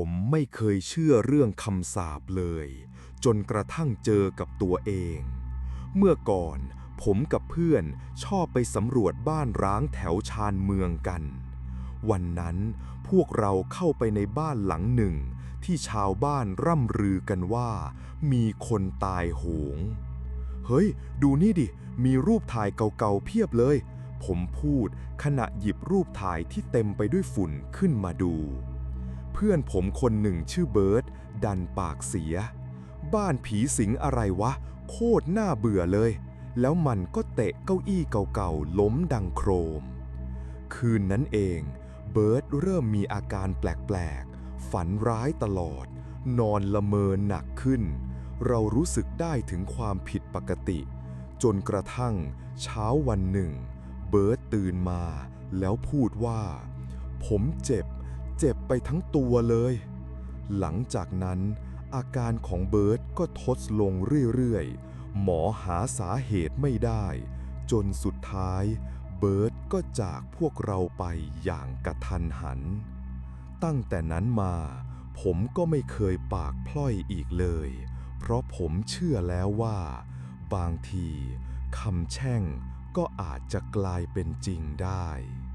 ผมไม่เคยเชื่อเรื่องคำสาปเลย จนกระทั่งเจอกับตัวเอง เมื่อก่อนผมกับเพื่อนชอบไปสำรวจบ้านร้างแถวชานเมืองกัน วันนั้นพวกเราเข้าไปในบ้านหลังหนึ่ง ที่ชาวบ้านร่ำลือกันว่า มีคนตายโหง เฮ้ย ดูนี่ดิ มีรูปถ่ายเก่าๆเพียบเลย ผมพูดขณะหยิบรูปถ่ายที่เต็มไปด้วยฝุ่นขึ้นมาดู เพื่อนผมคนหนึ่งชื่อเบิร์ตดันปากเสีย บ้านผีสิงอะไรวะ โคตรน่าเบื่อเลย แล้วมันก็เตะเก้าอี้เก่าๆ ล้มดังโครม คืนนั้นเอง เบิร์ตเริ่มมีอาการแปลกๆ ฝันร้ายตลอด นอนละเมอหนักขึ้น เรารู้สึกได้ถึงความผิดปกติ จนกระทั่งเช้าวันหนึ่ง เบิร์ตตื่นมา แล้วพูดว่า ผมเจ็บ เจ็บไปทั้งตัวเลย หลังจากนั้น อาการของเบิร์ตก็ทดลงเรื่อยๆ หมอหาสาเหตุไม่ได้ จนสุดท้าย เบิร์ตก็จากพวกเราไปอย่างกระทันหัน ตั้งแต่นั้นมา ผมก็ไม่เคยปากพล่อยอีกเลย เพราะผมเชื่อแล้วว่า บางทีคำแช่งก็อาจจะกลายเป็นจริงได้